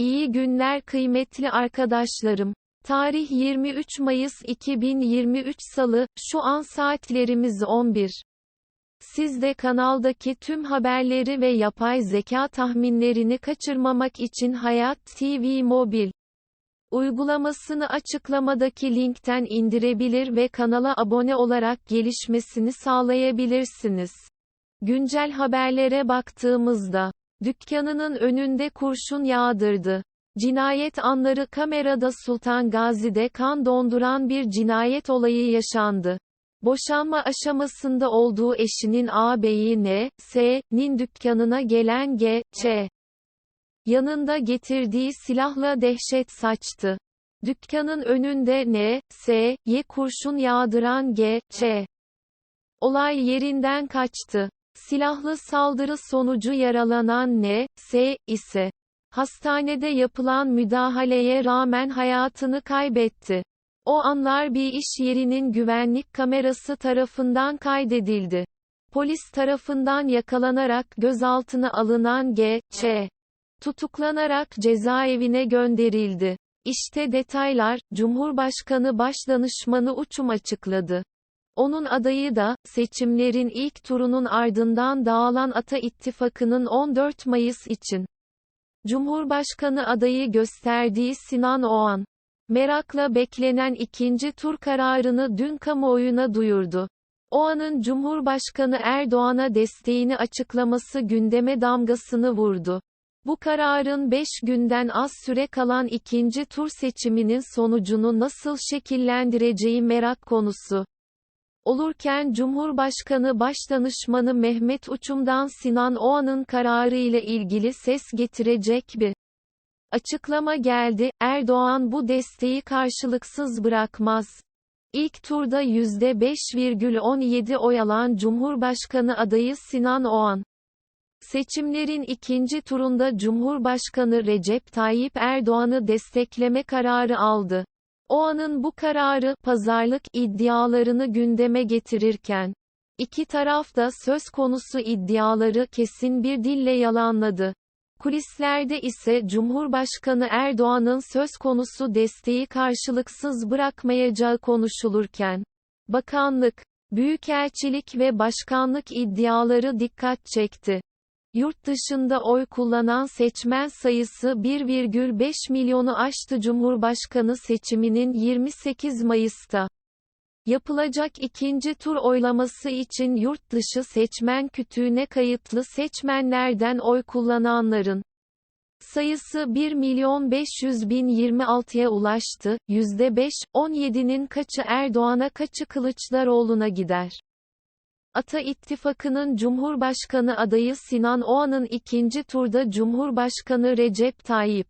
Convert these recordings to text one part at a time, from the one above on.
İyi günler kıymetli arkadaşlarım. Tarih 23 Mayıs 2023 Salı, şu an saatlerimiz 11. Siz de kanaldaki tüm haberleri ve yapay zeka tahminlerini kaçırmamak için Hayat TV Mobil uygulamasını açıklamadaki linkten indirebilir ve kanala abone olarak gelişmesini sağlayabilirsiniz. Güncel haberlere baktığımızda, dükkanının önünde kurşun yağdırdı. Cinayet anları kamerada Sultan Gazi'de kan donduran bir cinayet olayı yaşandı. Boşanma aşamasında olduğu eşinin ağabeyi N, S.'nin dükkanına gelen G, Ç. Yanında getirdiği silahla dehşet saçtı. Dükkanın önünde N, S.'ye kurşun yağdıran G, Ç. Olay yerinden kaçtı. Silahlı saldırı sonucu yaralanan N, S. ise hastanede yapılan müdahaleye rağmen hayatını kaybetti. O anlar bir iş yerinin güvenlik kamerası tarafından kaydedildi. Polis tarafından yakalanarak gözaltına alınan G, Ç. tutuklanarak cezaevine gönderildi. İşte detaylar, Cumhurbaşkanı Başdanışmanı Uçum açıkladı. Onun adayı da, seçimlerin ilk turunun ardından dağılan Ata İttifakı'nın 14 Mayıs için Cumhurbaşkanı adayı gösterdiği Sinan Oğan. Merakla beklenen ikinci tur kararını dün kamuoyuna duyurdu. Oğan'ın Cumhurbaşkanı Erdoğan'a desteğini açıklaması gündeme damgasını vurdu. Bu kararın 5 günden az süre kalan ikinci tur seçiminin sonucunu nasıl şekillendireceği merak konusu. Olurken Cumhurbaşkanı Başdanışmanı Mehmet Uçum'dan Sinan Oğan'ın kararı ile ilgili ses getirecek bir açıklama geldi, Erdoğan bu desteği karşılıksız bırakmaz. İlk turda %5,17 oy alan Cumhurbaşkanı adayı Sinan Oğan, seçimlerin ikinci turunda Cumhurbaşkanı Recep Tayyip Erdoğan'ı destekleme kararı aldı. Oğan'ın bu kararı, pazarlık iddialarını gündeme getirirken, iki taraf da söz konusu iddiaları kesin bir dille yalanladı. Kulislerde ise Cumhurbaşkanı Erdoğan'ın söz konusu desteği karşılıksız bırakmayacağı konuşulurken, bakanlık, büyükelçilik ve başkanlık iddiaları dikkat çekti. Yurt dışında oy kullanan seçmen sayısı 1,5 milyonu aştı Cumhurbaşkanı seçiminin 28 Mayıs'ta. Yapılacak ikinci tur oylaması için yurt dışı seçmen kütüğüne kayıtlı seçmenlerden oy kullananların sayısı 1 milyon 500 bin 26'ya ulaştı, %5, 17'nin kaçı Erdoğan'a kaçı Kılıçdaroğlu'na gider. Ata İttifakı'nın Cumhurbaşkanı adayı Sinan Oğan'ın ikinci turda Cumhurbaşkanı Recep Tayyip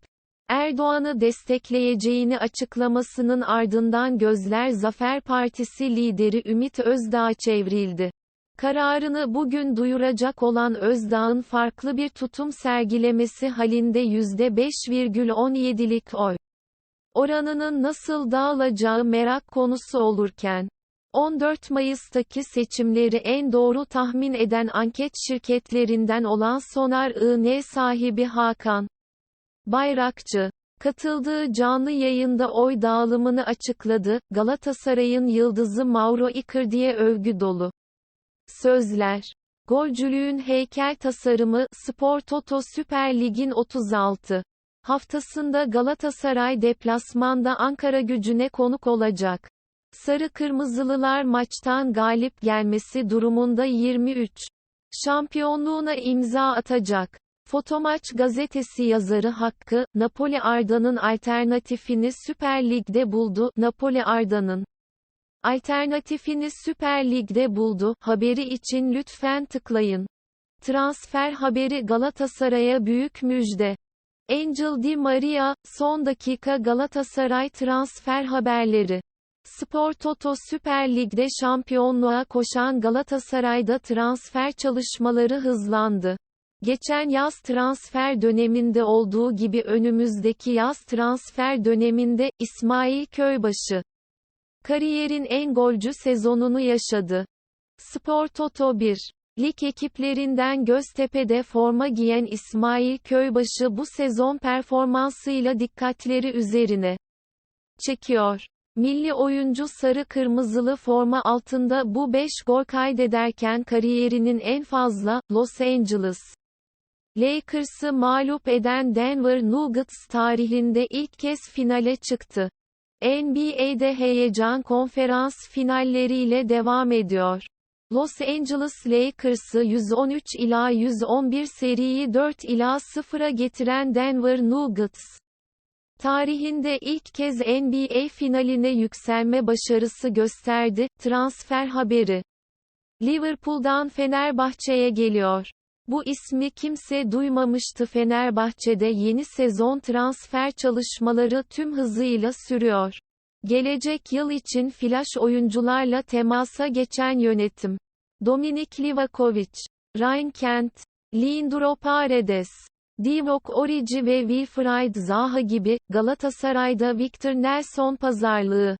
Erdoğan'ı destekleyeceğini açıklamasının ardından gözler Zafer Partisi lideri Ümit Özdağ'a çevrildi. Kararını bugün duyuracak olan Özdağ'ın farklı bir tutum sergilemesi halinde %5,17'lik oy oranının nasıl dağılacağı merak konusu olurken, 14 Mayıs'taki seçimleri en doğru tahmin eden anket şirketlerinden olan Sonar IN sahibi Hakan Bayrakçı, katıldığı canlı yayında oy dağılımını açıkladı, Galatasaray'ın yıldızı Mauro Icardi'ye övgü dolu. Sözler Golcülüğün heykel tasarımı, Spor Toto Süper Lig'in 36. haftasında Galatasaray deplasmanda Ankara gücüne konuk olacak. Sarı Kırmızılılar maçtan galip gelmesi durumunda 23. Şampiyonluğuna imza atacak. Fotomaç gazetesi yazarı Hakkı, Napoli Arda'nın alternatifini Süper Lig'de buldu. Napoli Arda'nın alternatifini Süper Lig'de buldu. Haberi için lütfen tıklayın. Transfer haberi Galatasaray'a büyük müjde. Angel Di Maria, son dakika Galatasaray transfer haberleri. Spor Toto Süper Lig'de şampiyonluğa koşan Galatasaray'da transfer çalışmaları hızlandı. Geçen yaz transfer döneminde olduğu gibi önümüzdeki yaz transfer döneminde, İsmail Köybaşı, kariyerin en golcü sezonunu yaşadı. Spor Toto 1 Lig ekiplerinden Göztepe'de forma giyen İsmail Köybaşı bu sezon performansıyla dikkatleri üzerine çekiyor. Milli oyuncu sarı kırmızılı forma altında bu 5 gol kaydederken kariyerinin en fazla, Los Angeles Lakers'ı mağlup eden Denver Nuggets tarihinde ilk kez finale çıktı. NBA'de heyecan konferans finalleriyle devam ediyor. Los Angeles Lakers'ı 113 ila 111 seriyi 4 ila 0'a getiren Denver Nuggets, tarihinde ilk kez NBA finaline yükselme başarısı gösterdi. Transfer haberi. Liverpool'dan Fenerbahçe'ye geliyor. Bu ismi kimse duymamıştı Fenerbahçe'de yeni sezon transfer çalışmaları tüm hızıyla sürüyor. Gelecek yıl için flash oyuncularla temasa geçen yönetim. Dominik Livakovic, Ryan Kent, Leandro Paredes, Divock Origi ve Wilfried Zaha gibi, Galatasaray'da Victor Nelson pazarlığı.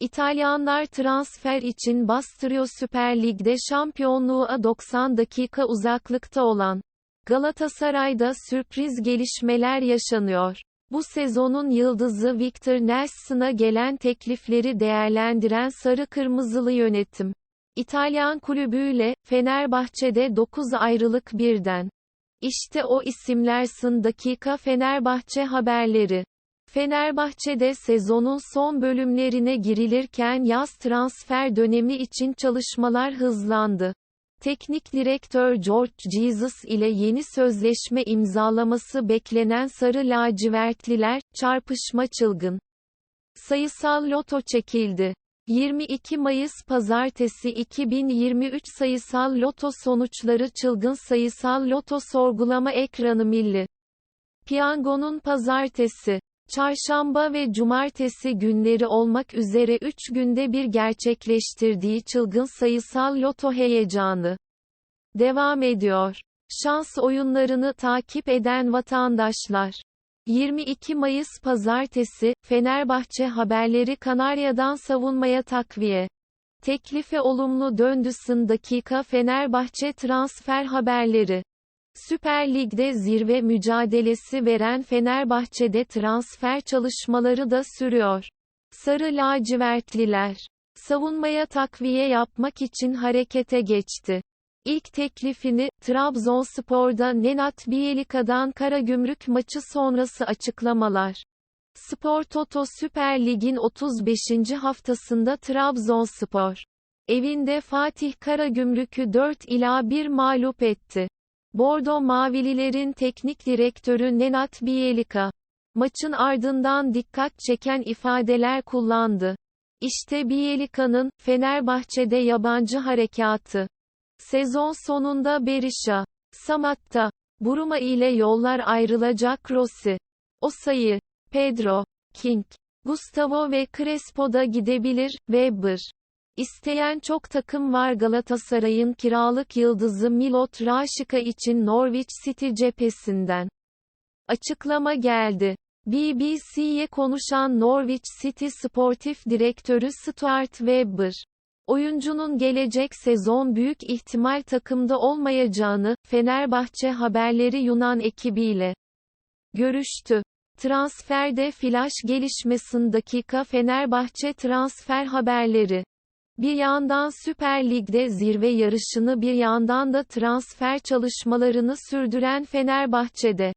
İtalyanlar transfer için bastırıyor Süper Lig'de şampiyonluğa 90 dakika uzaklıkta olan Galatasaray'da sürpriz gelişmeler yaşanıyor. Bu sezonun yıldızı Victor Nelson'a gelen teklifleri değerlendiren sarı kırmızılı yönetim. İtalyan kulübüyle, Fenerbahçe'de 9 ayrılık birden. İşte o isimler sın dakika Fenerbahçe haberleri. Fenerbahçe'de sezonun son bölümlerine girilirken yaz transfer dönemi için çalışmalar hızlandı. Teknik direktör George Jesus ile yeni sözleşme imzalaması beklenen sarı lacivertliler, çarpışma çılgın. Sayısal loto çekildi. 22 Mayıs Pazartesi 2023 Sayısal Loto sonuçları Çılgın Sayısal Loto sorgulama ekranı Milli Piyango'nun pazartesi, çarşamba ve cumartesi günleri olmak üzere 3 günde bir gerçekleştirdiği çılgın sayısal loto heyecanı devam ediyor. Şans oyunlarını takip eden vatandaşlar 22 Mayıs Pazartesi, Fenerbahçe haberleri Kanarya'dan savunmaya takviye. Teklife olumlu döndüsün dakika Fenerbahçe transfer haberleri. Süper Lig'de zirve mücadelesi veren Fenerbahçe'de transfer çalışmaları da sürüyor. Sarı lacivertliler, savunmaya takviye yapmak için harekete geçti. İlk teklifini, Trabzonspor'da Nenat Bielika'dan Karagümrük maçı sonrası açıklamalar. Spor Toto Süper Lig'in 35. haftasında Trabzonspor, evinde Fatih Karagümrük'ü 4 ila 1 mağlup etti. Bordo Mavililerin teknik direktörü Nenat Bielika, maçın ardından dikkat çeken ifadeler kullandı. İşte Bielika'nın, Fenerbahçe'de yabancı harekatı. Sezon sonunda Berisha, Samat'ta, Buruma ile yollar ayrılacak Rossi. O sayı, Pedro, King, Gustavo ve Crespo da gidebilir, Weber. İsteyen çok takım var Galatasaray'ın kiralık yıldızı Milot Raşika için Norwich City cephesinden. Açıklama geldi. BBC'ye konuşan Norwich City sportif direktörü Stuart Webber. Oyuncunun gelecek sezon büyük ihtimal takımda olmayacağını, Fenerbahçe haberleri Yunan ekibiyle görüştü. Transferde flash gelişmesin dakika Fenerbahçe transfer haberleri. Bir yandan Süper Lig'de zirve yarışını bir yandan da transfer çalışmalarını sürdüren Fenerbahçe'de.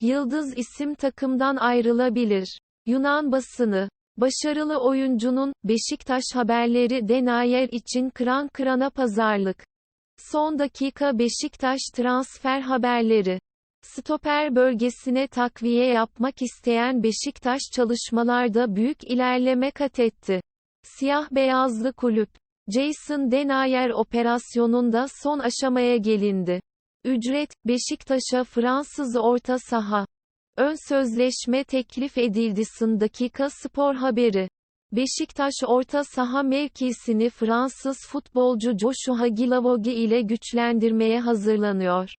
Yıldız isim takımdan ayrılabilir. Yunan basını Başarılı oyuncunun, Beşiktaş haberleri Denayer için kıran kırana pazarlık. Son dakika Beşiktaş transfer haberleri. Stoper bölgesine takviye yapmak isteyen Beşiktaş çalışmalarda büyük ilerleme kat etti. Siyah-beyazlı kulüp. Jason Denayer operasyonunda son aşamaya gelindi. Ücret, Beşiktaş'a Fransız orta saha. Ön sözleşme teklif edildi. Sın dakika spor haberi. Beşiktaş orta saha mevkisini Fransız futbolcu Joshua Guilavogui ile güçlendirmeye hazırlanıyor.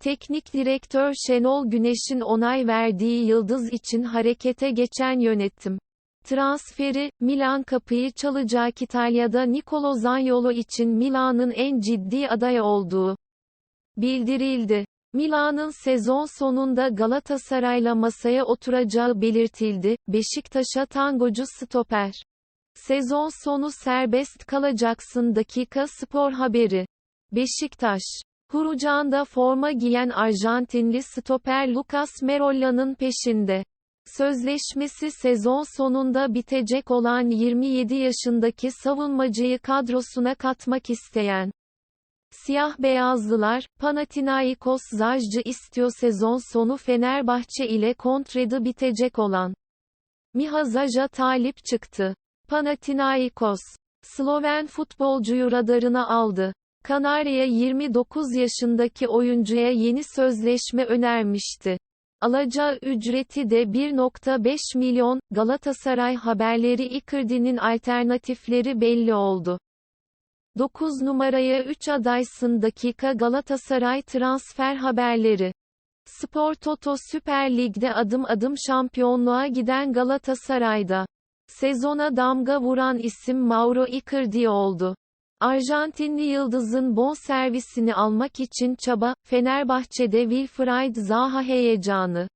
Teknik direktör Şenol Güneş'in onay verdiği yıldız için harekete geçen yönetim. Transferi, Milan kapıyı çalacak İtalya'da Nicolo Zaniolo için Milan'ın en ciddi aday olduğu bildirildi. Milan'ın sezon sonunda Galatasaray'la masaya oturacağı belirtildi. Beşiktaş'a tangocu stoper. Sezon sonu serbest kalacaksın dakika spor haberi. Beşiktaş. Hurucan'da forma giyen Arjantinli stoper Lucas Merolla'nın peşinde. Sözleşmesi sezon sonunda bitecek olan 27 yaşındaki savunmacıyı kadrosuna katmak isteyen Siyah-beyazlılar, Panathinaikos Zajcı istiyor sezon sonu Fenerbahçe ile kontredi bitecek olan Miha Zaj'a talip çıktı. Panathinaikos, Sloven futbolcuyu radarına aldı. Kanarya 29 yaşındaki oyuncuya yeni sözleşme önermişti. Alacağı ücreti de 1.5 milyon, Galatasaray haberleri Icardi'nin alternatifleri belli oldu. 9 numaraya 3 adaysın dakika Galatasaray transfer haberleri. Spor Toto Süper Lig'de adım adım şampiyonluğa giden Galatasaray'da. Sezona damga vuran isim Mauro Icardi oldu. Arjantinli yıldızın bon servisini almak için çaba, Fenerbahçe'de Wilfried Zaha heyecanı.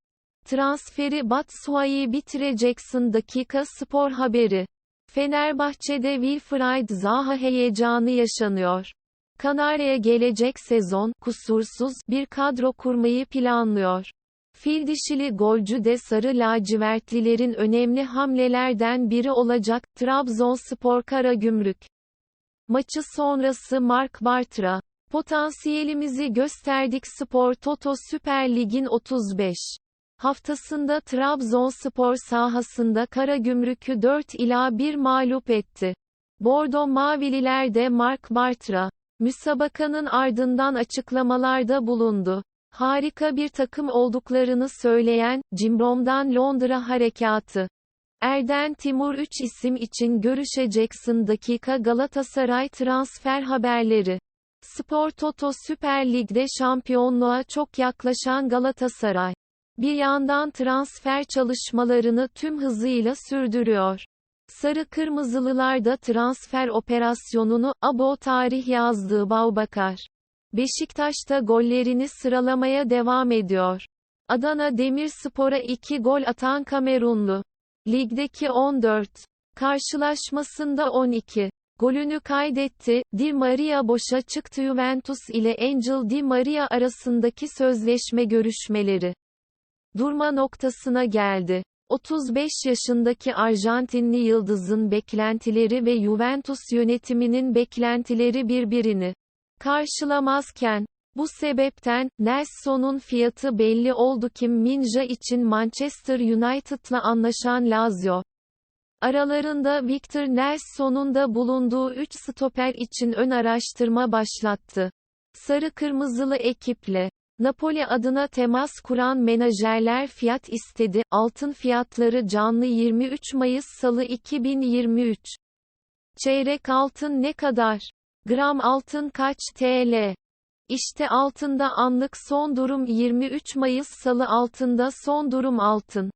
Transferi Batshuayi bitireceksin dakika spor haberi. Fenerbahçe'de Wilfried Zaha heyecanı yaşanıyor. Kanarya'ya gelecek sezon, kusursuz, bir kadro kurmayı planlıyor. Fil dişili golcü de sarı lacivertlilerin önemli hamlelerden biri olacak, Trabzonspor Karagümrük. Maçı sonrası Mark Bartra, potansiyelimizi gösterdik Spor Toto Süper Lig'in 35. Haftasında Trabzonspor sahasında Karagümrük'ü 4 ila 1 mağlup etti. Bordo Mavililer de Mark Bartra, müsabakanın ardından açıklamalarda bulundu. Harika bir takım olduklarını söyleyen, Cimbom'dan Londra harekatı. Erden Timur 3 isim için görüşeceksin dakika Galatasaray transfer haberleri. Spor Toto Süper Lig'de şampiyonluğa çok yaklaşan Galatasaray. Bir yandan transfer çalışmalarını tüm hızıyla sürdürüyor. Sarı Kırmızılılar da transfer operasyonunu, abo tarih yazdığı Baubakar. Beşiktaş'ta gollerini sıralamaya devam ediyor. Adana Demirspor'a 2 gol atan Kamerunlu. Ligdeki 14 karşılaşmasında 12 golünü kaydetti. Di Maria boşa çıktı Juventus ile Angel Di Maria arasındaki sözleşme görüşmeleri durma noktasına geldi. 35 yaşındaki Arjantinli yıldızın beklentileri ve Juventus yönetiminin beklentileri birbirini karşılamazken, bu sebepten, Nelson'un fiyatı belli oldu Kim Minja için Manchester United'la anlaşan Lazio. Aralarında Victor Nelson'un da bulunduğu 3 stoper için ön araştırma başlattı. Sarı kırmızılı ekiple Napoli adına temas kuran menajerler fiyat istedi. Altın fiyatları canlı 23 Mayıs Salı 2023. Çeyrek altın ne kadar? Gram altın kaç TL? İşte altında anlık son durum 23 Mayıs Salı altında son durum altın.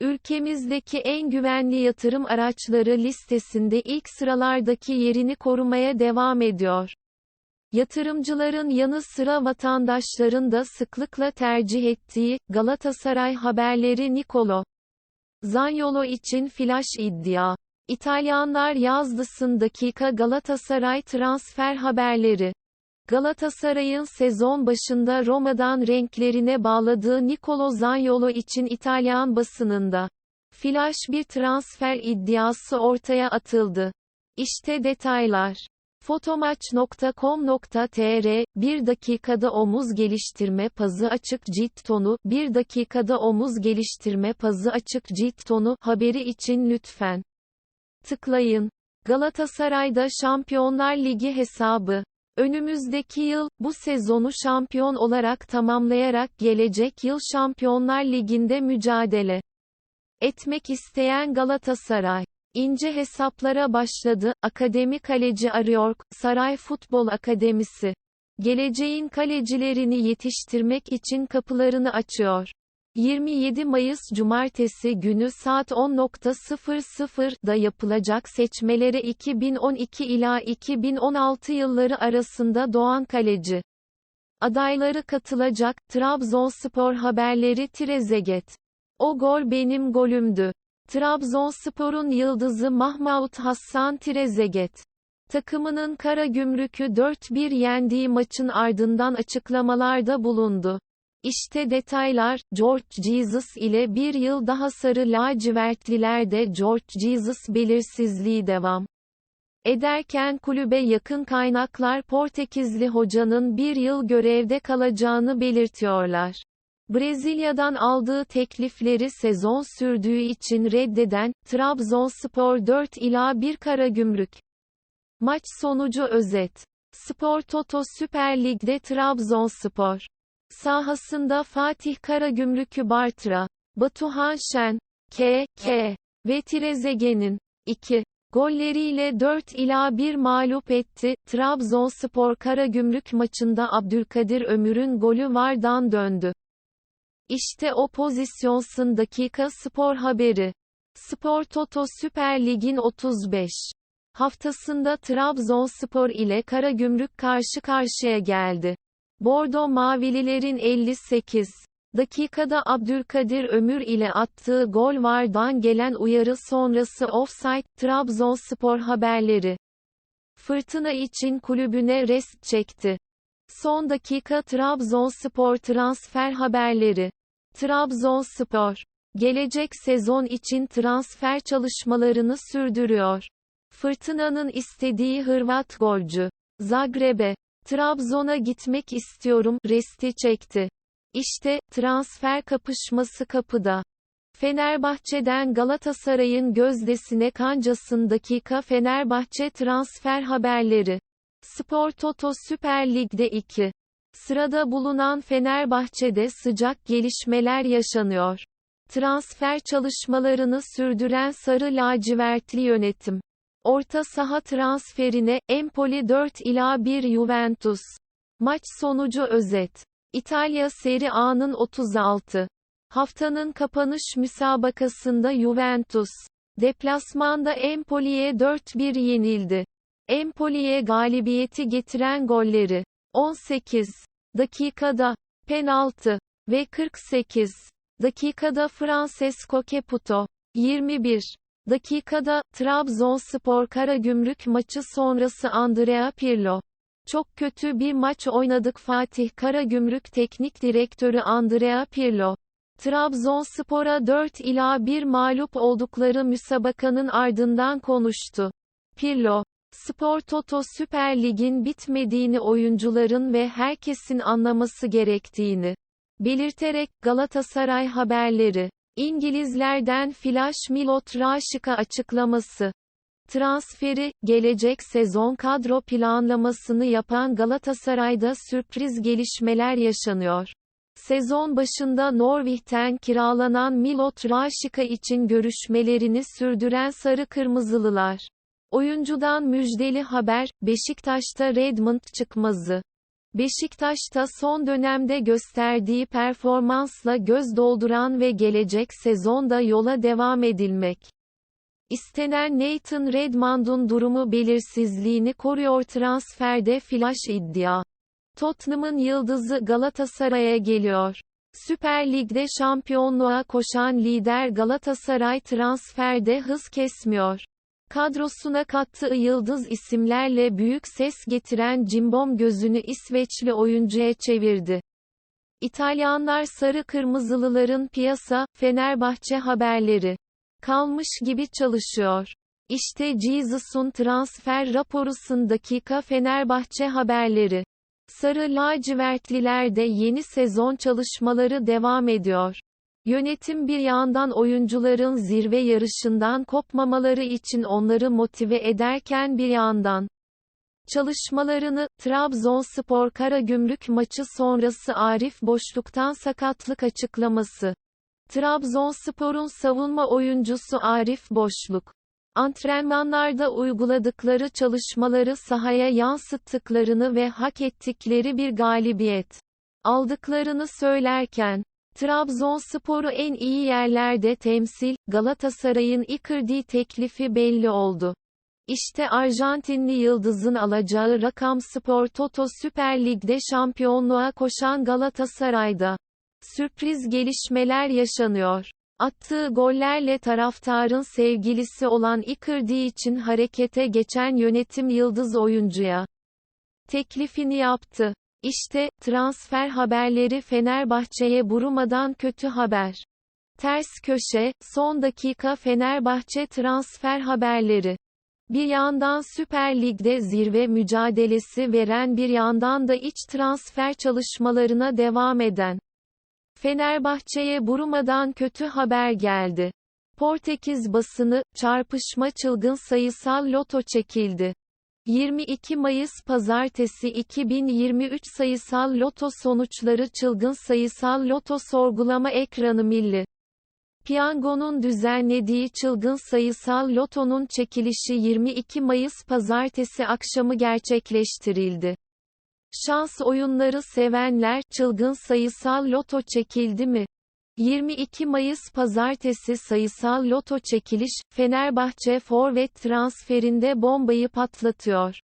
Ülkemizdeki en güvenli yatırım araçları listesinde ilk sıralardaki yerini korumaya devam ediyor. Yatırımcıların yanı sıra vatandaşların da sıklıkla tercih ettiği, Galatasaray haberleri Nicolo Zaniolo için flash iddia. İtalyanlar yazdısın dakika Galatasaray transfer haberleri. Galatasaray'ın sezon başında Roma'dan renklerine bağladığı Nicolo Zaniolo için İtalyan basınında flash bir transfer iddiası ortaya atıldı. İşte detaylar. Fotomaç.com.tr, 1 dakikada omuz geliştirme pazı açık cilt tonu, 1 dakikada omuz geliştirme pazı açık cilt tonu, haberi için lütfen tıklayın. Galatasaray'da Şampiyonlar Ligi hesabı. Önümüzdeki yıl, bu sezonu şampiyon olarak tamamlayarak gelecek yıl Şampiyonlar Ligi'nde mücadele etmek isteyen Galatasaray İnce hesaplara başladı, akademi kaleci arıyor, Saray Futbol Akademisi. Geleceğin kalecilerini yetiştirmek için kapılarını açıyor. 27 Mayıs Cumartesi günü saat 10.00'da yapılacak seçmelere 2012 ila 2016 yılları arasında doğan kaleci adayları katılacak. Trabzonspor haberleri Trezeguet. O gol benim golümdü. Trabzonspor'un yıldızı Mahmut Hassan Trezeguet. Takımının Karagümrük'ü 4-1 yendiği maçın ardından açıklamalarda bulundu. İşte detaylar, George Jesus ile bir yıl daha sarı lacivertlilerde George Jesus belirsizliği devam ederken kulübe yakın kaynaklar Portekizli hocanın bir yıl görevde kalacağını belirtiyorlar. Brezilya'dan aldığı teklifleri sezon sürdüğü için reddeden, Trabzonspor 4 ila 1 Karagümrük. Maç sonucu özet. Spor Toto Süper Lig'de Trabzonspor. Sahasında Fatih Karagümrük'ü Bartra, Batuhan Şen, K. K. ve Trezeguet'in 2 golleriyle 4 ila 1 mağlup etti. Trabzonspor Karagümrük maçında Abdülkadir Ömür'ün golü vardan döndü. İşte o pozisyonsun dakika spor haberi. Spor Toto Süper Lig'in 35 haftasında Trabzonspor ile Karagümrük karşı karşıya geldi. Bordo Mavililerin 58 dakikada Abdülkadir Ömür ile attığı gol vardan gelen uyarı sonrası offside, Trabzonspor haberleri. Fırtına için kulübüne rest çekti. Son dakika Trabzonspor transfer haberleri. Trabzonspor, gelecek sezon için transfer çalışmalarını sürdürüyor. Fırtınanın istediği Hırvat golcü. Zagreb'e, Trabzon'a gitmek istiyorum, resti çekti. İşte, transfer kapışması kapıda. Fenerbahçe'den Galatasaray'ın gözdesine kancasın dakika Fenerbahçe transfer haberleri. Spor Toto Süper Lig'de 2. Sırada bulunan Fenerbahçe'de sıcak gelişmeler yaşanıyor. Transfer çalışmalarını sürdüren Sarı Lacivertli yönetim. Orta saha transferine, Empoli 4 ila 1 Juventus. Maç sonucu özet. İtalya Serie A'nın 36. Haftanın kapanış müsabakasında Juventus, deplasmanda Empoli'ye 4-1 yenildi. Empoli'ye galibiyeti getiren golleri, 18 dakikada, penaltı ve 48 dakikada Francesco Caputo, 21 dakikada, Trabzonspor Karagümrük maçı sonrası Andrea Pirlo. Çok kötü bir maç oynadık Fatih Karagümrük Teknik Direktörü Andrea Pirlo. Trabzonspor'a 4 ila 1 mağlup oldukları müsabakanın ardından konuştu. Pirlo, Spor Toto Süper Lig'in bitmediğini oyuncuların ve herkesin anlaması gerektiğini belirterek Galatasaray haberleri İngilizlerden Flash Milot Raşika açıklaması. Transferi, gelecek sezon kadro planlamasını yapan Galatasaray'da sürpriz gelişmeler yaşanıyor. Sezon başında Norwich'ten kiralanan Milot Raşika için görüşmelerini sürdüren Sarı Kırmızılılar. Oyuncudan müjdeli haber, Beşiktaş'ta Redmond çıkmazı. Beşiktaş'ta son dönemde gösterdiği performansla göz dolduran ve gelecek sezonda yola devam edilmek. İstenen Nathan Redmond'un durumu belirsizliğini koruyor transferde flash iddia. Tottenham'ın yıldızı Galatasaray'a geliyor. Süper Lig'de şampiyonluğa koşan lider Galatasaray transferde hız kesmiyor. Kadrosuna kattığı yıldız isimlerle büyük ses getiren Cimbom gözünü İsveçli oyuncuya çevirdi. İtalyanlar sarı kırmızılıların piyasa, Fenerbahçe haberleri. Kalmış gibi çalışıyor. İşte Jesus'un transfer raporusun dakika Fenerbahçe haberleri. Sarı lacivertlilerde yeni sezon çalışmaları devam ediyor. Yönetim bir yandan oyuncuların zirve yarışından kopmamaları için onları motive ederken bir yandan çalışmalarını, Trabzonspor Karagümrük maçı sonrası Arif Boşluk'tan sakatlık açıklaması. Trabzonspor'un savunma oyuncusu Arif Boşluk. Antrenmanlarda uyguladıkları çalışmaları sahaya yansıttıklarını ve hak ettikleri bir galibiyet aldıklarını söylerken, Trabzonspor'u en iyi yerlerde temsil, Galatasaray'ın Icardi teklifi belli oldu. İşte Arjantinli yıldızın alacağı rakam Spor Toto Süper Lig'de şampiyonluğa koşan Galatasaray'da. Sürpriz gelişmeler yaşanıyor. Attığı gollerle taraftarın sevgilisi olan Icardi için harekete geçen yönetim yıldız oyuncuya teklifini yaptı. İşte, transfer haberleri Fenerbahçe'ye burumadan kötü haber. Ters köşe, son dakika Fenerbahçe transfer haberleri. Bir yandan Süper Lig'de zirve mücadelesi veren bir yandan da iç transfer çalışmalarına devam eden. Fenerbahçe'ye burumadan kötü haber geldi. Portekiz basını, çarpışma çılgın sayısal loto çekildi. 22 Mayıs Pazartesi 2023 sayısal loto sonuçları çılgın sayısal loto sorgulama ekranı milli. Piyango'nun düzenlediği çılgın sayısal lotonun çekilişi 22 Mayıs Pazartesi akşamı gerçekleştirildi. Şans oyunları sevenler, çılgın sayısal loto çekildi mi? 22 Mayıs Pazartesi sayısal loto çekiliş, Fenerbahçe forvet transferinde bombayı patlatıyor.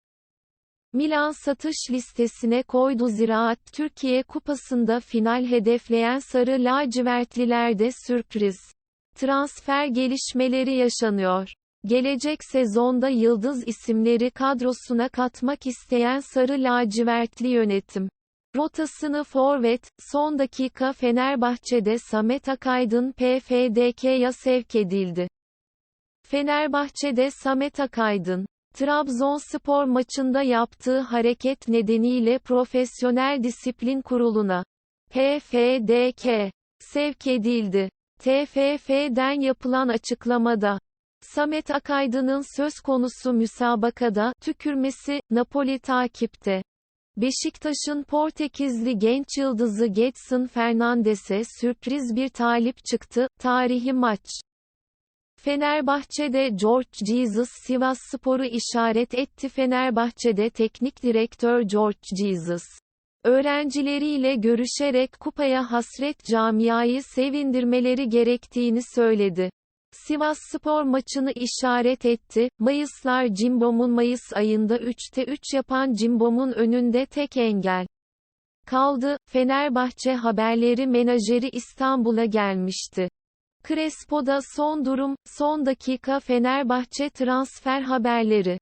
Milan satış listesine koydu Ziraat Türkiye Kupası'nda final hedefleyen Sarı Lacivertlilerde sürpriz. Transfer gelişmeleri yaşanıyor. Gelecek sezonda yıldız isimleri kadrosuna katmak isteyen Sarı Lacivertli yönetim. Rotasını forvet, son dakika Fenerbahçe'de Samet Akaydın PFDK'ya sevk edildi. Fenerbahçe'de Samet Akaydın, Trabzonspor maçında yaptığı hareket nedeniyle Profesyonel Disiplin Kurulu'na PFDK sevk edildi. TFF'den yapılan açıklamada Samet Akaydın'ın söz konusu müsabakada tükürmesi Napoli takipte. Beşiktaş'ın Portekizli genç yıldızı Getson Fernandes'e sürpriz bir talip çıktı, tarihi maç. Fenerbahçe'de George Jesus Sivasspor'u işaret etti Fenerbahçe'de teknik direktör George Jesus. Öğrencileriyle görüşerek kupaya hasret camiayı sevindirmeleri gerektiğini söyledi. Sivas Spor maçını işaret etti. Mayıslar Cimbom'un Mayıs ayında 3'te 3 yapan Cimbom'un önünde tek engel kaldı. Fenerbahçe haberleri menajeri İstanbul'a gelmişti. Crespo'da son durum, son dakika Fenerbahçe transfer haberleri.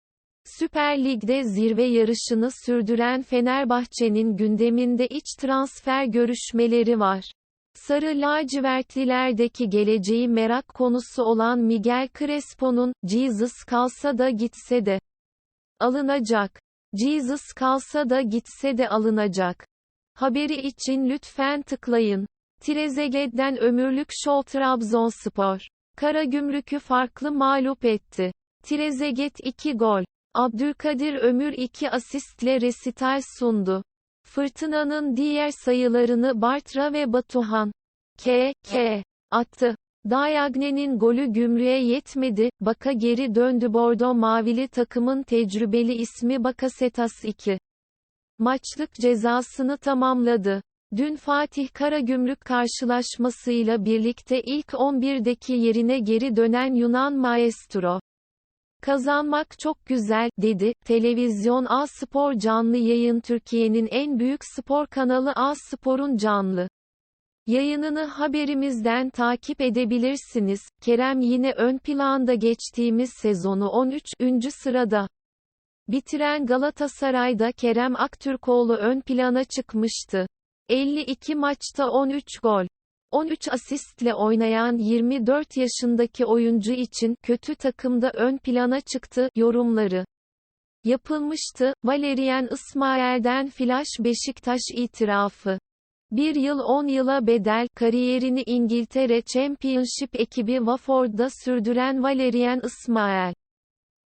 Süper Lig'de zirve yarışını sürdüren Fenerbahçe'nin gündeminde iç transfer görüşmeleri var. Sarı lacivertlilerdeki geleceği merak konusu olan Miguel Crespo'nun, Jesus kalsa da gitse de alınacak. Jesus kalsa da gitse de alınacak. Haberi için lütfen tıklayın. Trezeguet'den ömürlük şov Trabzonspor. Karagümrük'ü farklı mağlup etti. Trezeguet 2 gol. Abdülkadir Ömür 2 asistle resital sundu. Fırtınanın diğer sayılarını Bartra ve Batuhan K. K. attı. Dayagne'nin golü gümrüğe yetmedi, Baka geri döndü Bordo Mavili takımın tecrübeli ismi Bakasetas 2. Maçlık cezasını tamamladı. Dün Fatih Karagümrük karşılaşmasıyla birlikte ilk 11'deki yerine geri dönen Yunan maestro. Kazanmak çok güzel, dedi. Televizyon A Spor canlı yayın Türkiye'nin en büyük spor kanalı A Spor'un canlı yayınını haberimizden takip edebilirsiniz. Kerem yine ön planda geçtiğimiz sezonu 13. sırada bitiren Galatasaray'da Kerem Aktürkoğlu ön plana çıkmıştı. 52 maçta 13 gol 13 asistle oynayan 24 yaşındaki oyuncu için kötü takımda ön plana çıktı yorumları yapılmıştı. Valerian İsmail'den Flash Beşiktaş itirafı. Bir yıl 10 yıla bedel, kariyerini İngiltere Championship ekibi Watford'da sürdüren Valerian İsmail.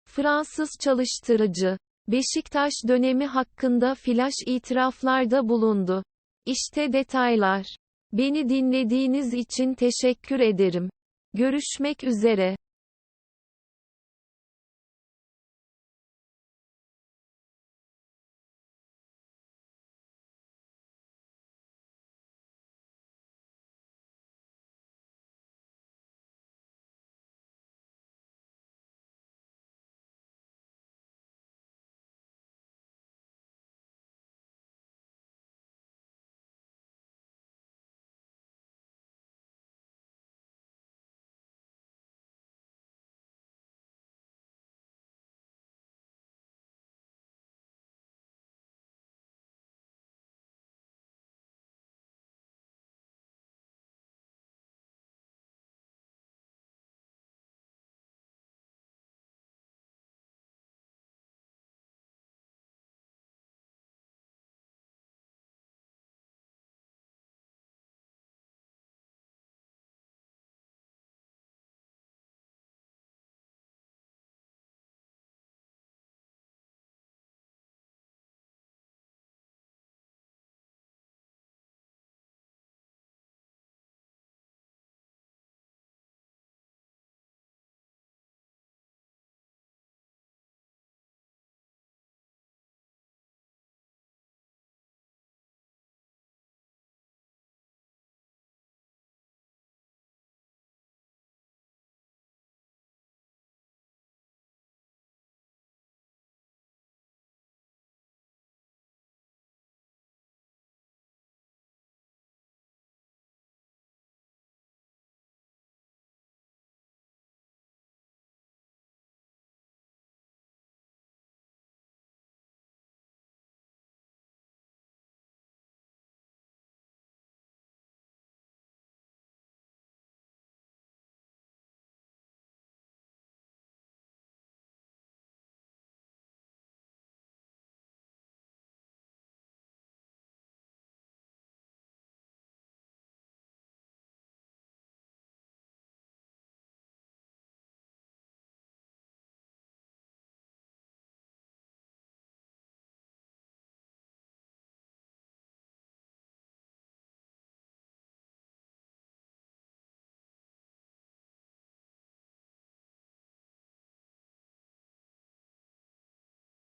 Fransız çalıştırıcı. Beşiktaş dönemi hakkında flash itiraflarda bulundu. İşte detaylar. Beni dinlediğiniz için teşekkür ederim. Görüşmek üzere.